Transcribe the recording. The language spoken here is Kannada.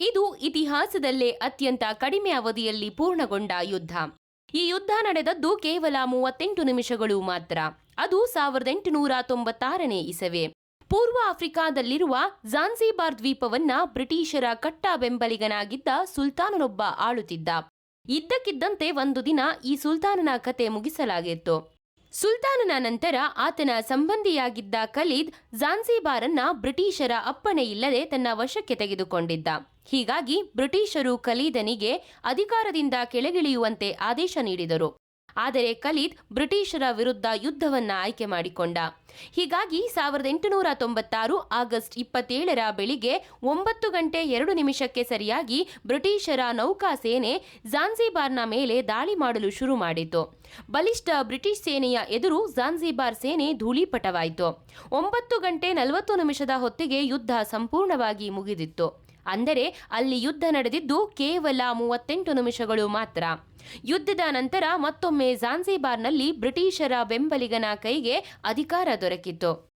ಇದು ಇತಿಹಾಸದಲ್ಲೇ ಅತ್ಯಂತ ಕಡಿಮೆ ಅವಧಿಯಲ್ಲಿ ಪೂರ್ಣಗೊಂಡ ಯುದ್ಧ. ಈ ಯುದ್ಧ ನಡೆದದ್ದು ಕೇವಲ ಮೂವತ್ತೆಂಟು ನಿಮಿಷಗಳು ಮಾತ್ರ. ಅದು ಸಾವಿರದ ಎಂಟುನೂರ ತೊಂಬತ್ತಾರನೇ ಇಸವೆ. ಪೂರ್ವ ಆಫ್ರಿಕಾದಲ್ಲಿರುವ ಜಾನ್ಸಿಬಾರ್ ದ್ವೀಪವನ್ನ ಬ್ರಿಟಿಷರ ಕಟ್ಟ ಬೆಂಬಲಿಗನಾಗಿದ್ದ ಸುಲ್ತಾನನೊಬ್ಬ ಆಳುತ್ತಿದ್ದ. ಇದ್ದಕ್ಕಿದ್ದಂತೆ ಒಂದು ದಿನ ಈ ಸುಲ್ತಾನನ ಕತೆ ಮುಗಿಸಲಾಗಿತ್ತು. ಸುಲ್ತಾನನ ನಂತರ ಆತನ ಸಂಬಂಧಿಯಾಗಿದ್ದ ಖಲೀದ್ ಝಾನ್ಸಿಬಾರನ್ನ ಬ್ರಿಟಿಷರ ಅಪ್ಪಣೆ ಇಲ್ಲದೆ ತನ್ನ ವಶಕ್ಕೆ ತೆಗೆದುಕೊಂಡಿದ್ದ. ಹೀಗಾಗಿ ಬ್ರಿಟಿಷರು ಖಲೀದನಿಗೆ ಅಧಿಕಾರದಿಂದ ಕೆಳಗಿಳಿಯುವಂತೆ ಆದೇಶ ನೀಡಿದರು. ಆದರೆ ಖಲೀದ್ ಬ್ರಿಟಿಷರ ವಿರುದ್ಧ ಯುದ್ಧವನ್ನ ಆಯ್ಕೆ ಮಾಡಿಕೊಂಡ. ಹೀಗಾಗಿ ಸಾವಿರದ ಎಂಟುನೂರ ತೊಂಬತ್ತಾರು ಆಗಸ್ಟ್ ಇಪ್ಪತ್ತೇಳರ ಬೆಳಿಗ್ಗೆ ಒಂಬತ್ತು ಗಂಟೆ ಎರಡು ನಿಮಿಷಕ್ಕೆ ಸರಿಯಾಗಿ ಬ್ರಿಟಿಷರ ನೌಕಾ ಸೇನೆ ಜಾನ್ಸಿಬಾರ್ನ ಮೇಲೆ ದಾಳಿ ಮಾಡಲು ಶುರು ಮಾಡಿತು. ಬಲಿಷ್ಠ ಬ್ರಿಟಿಷ್ ಸೇನೆಯ ಎದುರು ಜಾನ್ಸಿಬಾರ್ ಸೇನೆ ಧೂಳಿಪಟವಾಯಿತು. ಒಂಬತ್ತು ಗಂಟೆ ನಲವತ್ತು ನಿಮಿಷದ ಹೊತ್ತಿಗೆ ಯುದ್ಧ ಸಂಪೂರ್ಣವಾಗಿ ಮುಗಿದಿತ್ತು. ಅಂದರೆ ಅಲ್ಲಿ ಯುದ್ಧ ನಡೆದಿದ್ದು ಕೇವಲ ಮೂವತ್ತೆಂಟು ನಿಮಿಷಗಳು ಮಾತ್ರ. ಯುದ್ಧದ ನಂತರ ಮತ್ತೊಮ್ಮೆ ಝಾನ್ಸಿಬಾರ್ನಲ್ಲಿ ಬ್ರಿಟಿಷರ ಬೆಂಬಲಿಗನ ಕೈಗೆ ಅಧಿಕಾರ ದೊರಕಿತ್ತು.